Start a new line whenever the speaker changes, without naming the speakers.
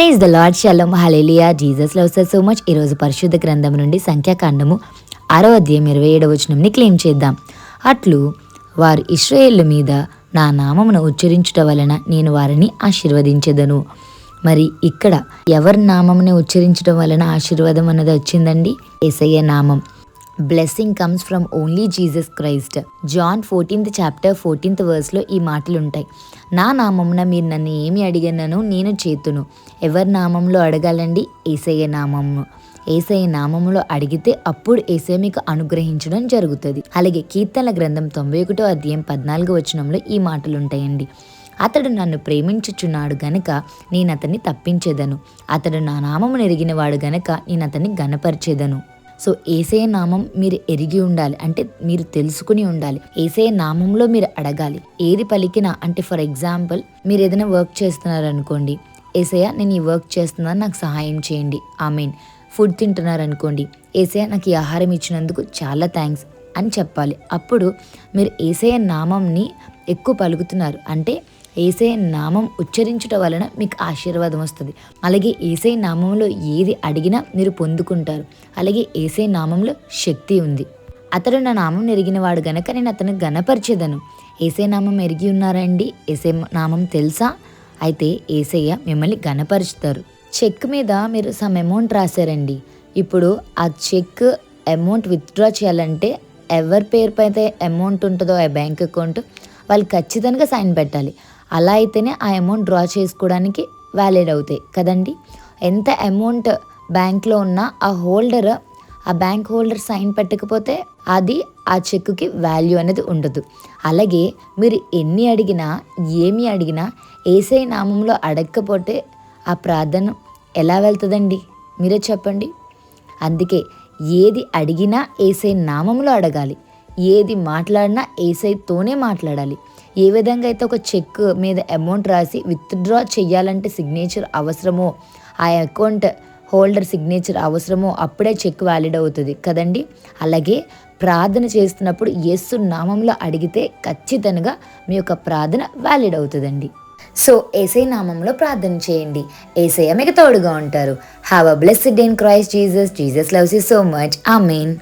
Praise the lord shalom hallelujah Jesus loves so much ఈరోజు పరిశుద్ధ గ్రంథం నుండి సంఖ్యాకాండము ఆరో అధ్యాయం ఇరవై ఏడవ వచనంని క్లెయిమ్ చేద్దాం. అట్లు వారు ఇస్రాయేళ్ళ మీద నా నామమును ఉచ్చరించుట వలన నేను వారిని ఆశీర్వదించెదను. మరి ఇక్కడ ఎవరి నామముని ఉచ్చరించడం వలన ఆశీర్వాదం అన్నది వచ్చిందండి? ఏసయ్య నామం. Blessing comes from only Jesus Christ John fourteenth chapter fourteenth వర్స్లో ఈ మాటలు ఉంటాయి నా నామమున మీరు నన్ను ఏమి అడిగినను నేను చేతును. ఎవరి నామంలో అడగాలండి? ఏసయ్య నామము ఏసయ్య నామములో అడిగితే అప్పుడు ఏసయ్య మీకు అనుగ్రహించడం జరుగుతుంది. అలాగే కీర్తనల గ్రంథం తొంభై ఒకటో అధ్యాయం పద్నాలుగో వచనంలో ఈ మాటలు ఉంటాయండి అతడు నన్ను ప్రేమించుచున్నాడు గనక నేను అతన్ని తప్పించేదను. అతడు నా నామము నెరిగినవాడు గనక నేను అతన్ని గనపరిచేదను సో ఏసే నామం మీరు ఎరిగి ఉండాలి. అంటే మీరు తెలుసుకుని ఉండాలి. ఏసే నామంలో మీరు అడగాలి. ఏది పలికినా అంటే ఫర్ ఎగ్జాంపుల్ మీరు ఏదైనా వర్క్ చేస్తున్నారనుకోండి. ఏసయ్య నేను ఈ వర్క్ చేస్తున్నాను నాకు సహాయం చేయండి. ఐ మీన్ ఫుడ్ తింటున్నారనుకోండి. ఏసయ్య నాకు ఈ ఆహారం ఇచ్చినందుకు చాలా థ్యాంక్స్ అని చెప్పాలి. అప్పుడు మీరు ఏసయ్య నామంని ఎక్కువ పలుకుతున్నారు. అంటే ఏసే నామం ఉచ్చరించుట వలన మీకు ఆశీర్వాదం వస్తుంది. అలాగే ఏసై నామంలో ఏది అడిగినా మీరు పొందుకుంటారు. అలాగే ఏసై నామంలో శక్తి ఉంది. అతడు నా నామం ఎరిగిన వాడు గనక నేను అతను గనపరిచేదను ఏసే నామం ఎరిగి ఉన్నారండి ఏసే నామం తెలుసా? అయితే ఏసయ్య మిమ్మల్ని గనపరుచుతారు చెక్ మీద మీరు సమ్ అమౌంట్ రాశారండి. ఇప్పుడు ఆ చెక్ అమౌంట్ విత్డ్రా చేయాలంటే ఎవరి పేరుపై అయితే అమౌంట్ ఉంటుందో ఆ బ్యాంక్ అకౌంట్ వాళ్ళు ఖచ్చితంగా సైన్ పెట్టాలి. అలా అయితేనే ఆ అమౌంట్ డ్రా చేసుకోవడానికి వ్యాలిడ్ అవుతాయి. కదండి? ఎంత అమౌంట్ బ్యాంక్లో ఉన్నా ఆ హోల్డర్ ఆ బ్యాంక్ హోల్డర్ సైన్ పెట్టకపోతే అది ఆ చెక్కుకి వాల్యూ అనేది ఉండదు. అలాగే మీరు ఎన్ని అడిగినా ఏమి అడిగినా ఏసై నామంలో అడగకపోతే ఆ ప్రార్థన ఎలా వెళ్తుందండి? మీరే చెప్పండి. అందుకే ఏది అడిగినా ఏసై నామంలో అడగాలి. ఏది మాట్లాడినా ఏసైతోనే మాట్లాడాలి. ఏ విధంగా అయితే ఒక చెక్ మీద అమౌంట్ రాసి విత్డ్రా చేయాలంటే సిగ్నేచర్ అవసరమో ఆ అకౌంట్ హోల్డర్ సిగ్నేచర్ అవసరమో అప్పుడే చెక్ వ్యాలిడ్ అవుతుంది కదండి. అలాగే ప్రార్థన చేస్తున్నప్పుడు యేసు నామంలో అడిగితే ఖచ్చితంగా మీ యొక్క ప్రార్థన వ్యాలిడ్ అవుతుందండి. సో ఏసై నామంలో ప్రార్థన చేయండి. ఏసయ్య మీకు తోడుగా ఉంటారు. Have a blessed in Christ Jesus Jesus loves you so much ఆ మెయిన్